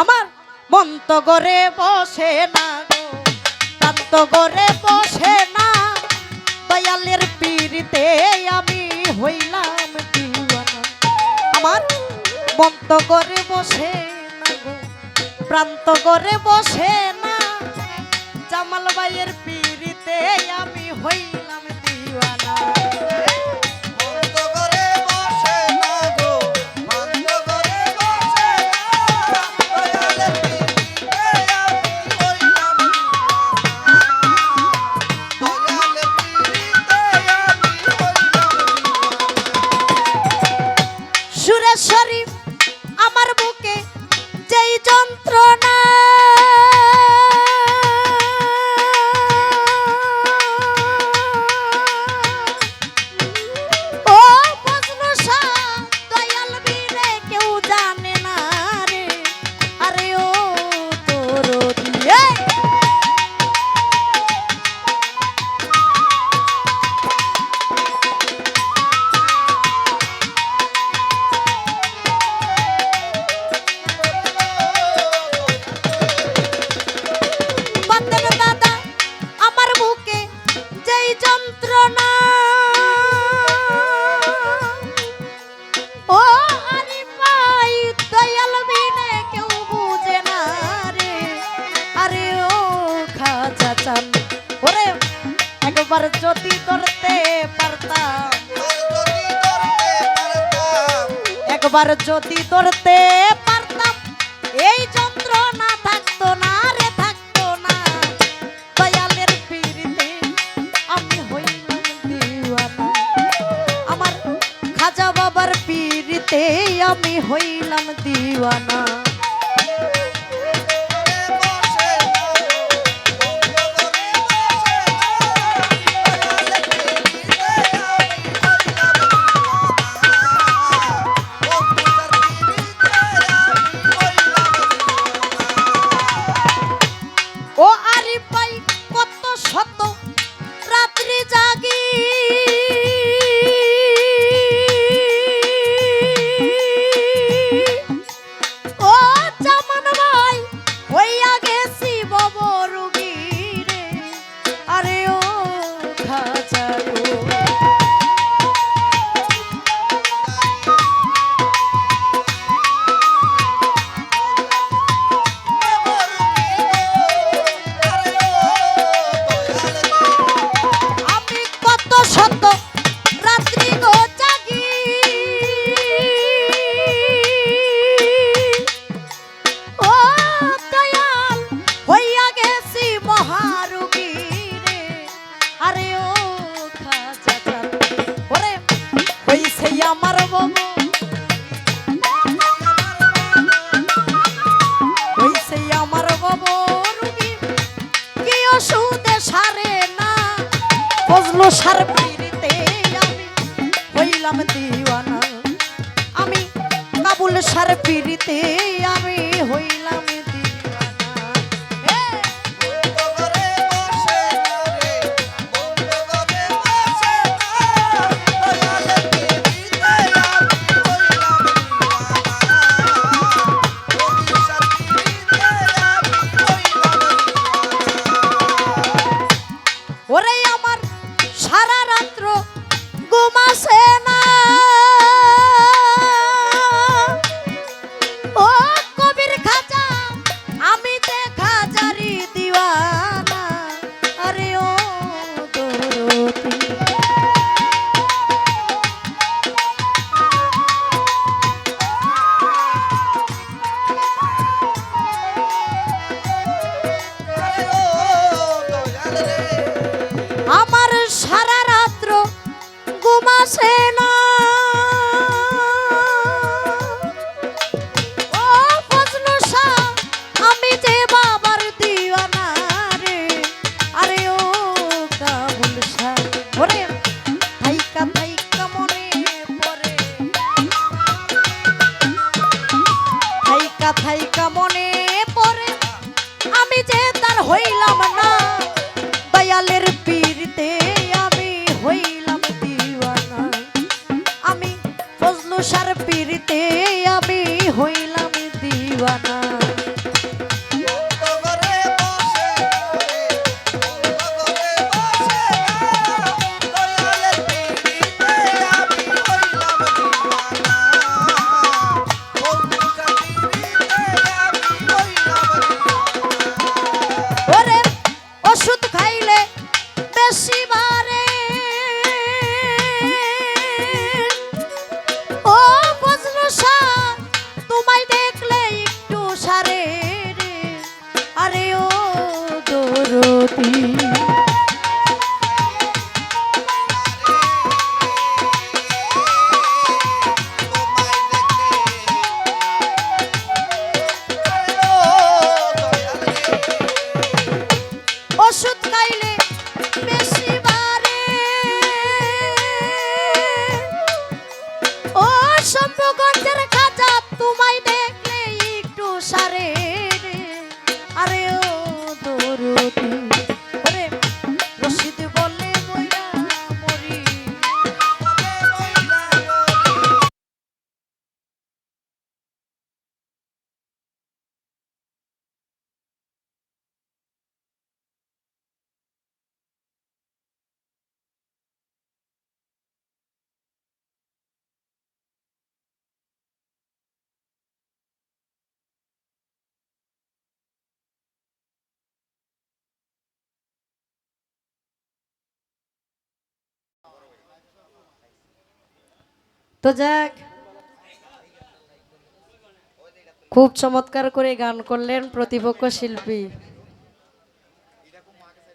আমার মন্ত গরে বসে না প্রান্ত গরে বসে না। দয়ালের পীড়িতে আমি হইলাম আমার মন্ত গরে বসে না প্রান্ত করে বসে না। জামাল ভাইয়ের পীড়িতে আমি হইলাম চান ওরে একবার যদি ধরতে পারতাম। একবার যদি ধরতে পারতাম। এই যন্ত্রণা Pop আমার আমার বাবু কি ওষুধে সারে না? বজলো সার পিড়িতে আমি হইলাম দিওয়ানা। আমি কাবুল সার পিড়িতে থাইকা মনে পরে আমি যে তার হইলাম না। দয়ালের পীরতে আমি হইলাম দিওয়ানা। আমি ফজলু সার পীরতে আমি হইলাম তো যাক। খুব চমৎকার করে গান করলেন প্রতিপক্ষ শিল্পী।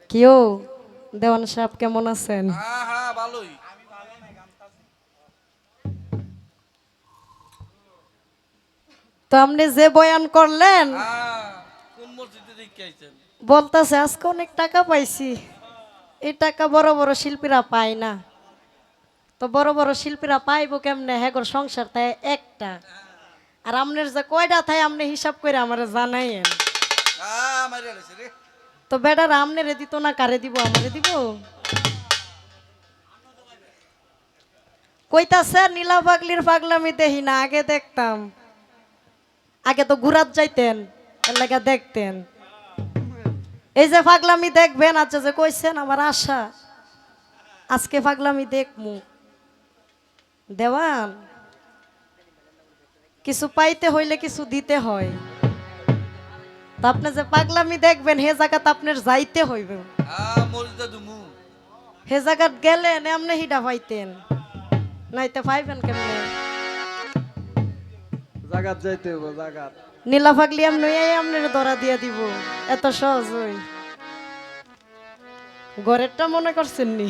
কেউ দেওয়ান সাহেব কেমন আছেন? হ্যাঁ হ্যাঁ তো আপনি যে বয়ান করলেন হ্যাঁ বলতেছে আজকে অনেক টাকা পাইছি। এই টাকা বড় বড় শিল্পীরা পায় না। তো বড় বড় শিল্পীরা পাইবো কেমনে? হ্যাগর সংসার তাই একটা। আর আপনার যে কয়টা থাই আপনি হিসাব করে আমার জানাইয়েন। রে। তো বেটার আমনেরে দিত না কারে দিব আমারে দিব? কইতাছে নীলা পাগলির পাগলামি দেখি না আগে দেখতাম। আগে তো ঘুরাত যাইতেন এলাকা দেখতেন। এই যে পাগলামি দেখবেন আচ্ছা যে কইছেন আমার আশা। আজকে পাগলামি দেখমু। দেওয়ান কিছু পাইতে হইলে কিছু দিতে হয়। তা আপনি যে পাগলামি দেখবেন হে জায়গাতে আপনার যাইতে হইবে। হ্যাঁ হে জায়গাত গেলেন এমনি হিডা পাইতেন নাইতে পাইবেন কেমনে? জাগাত যাইতে হইব জাগাত। নীলা পাগলি এমনি এই আপনার ধরা দিয়ে দিব। এত সহজ হই। ঘরেরটা মনে করছেন নি?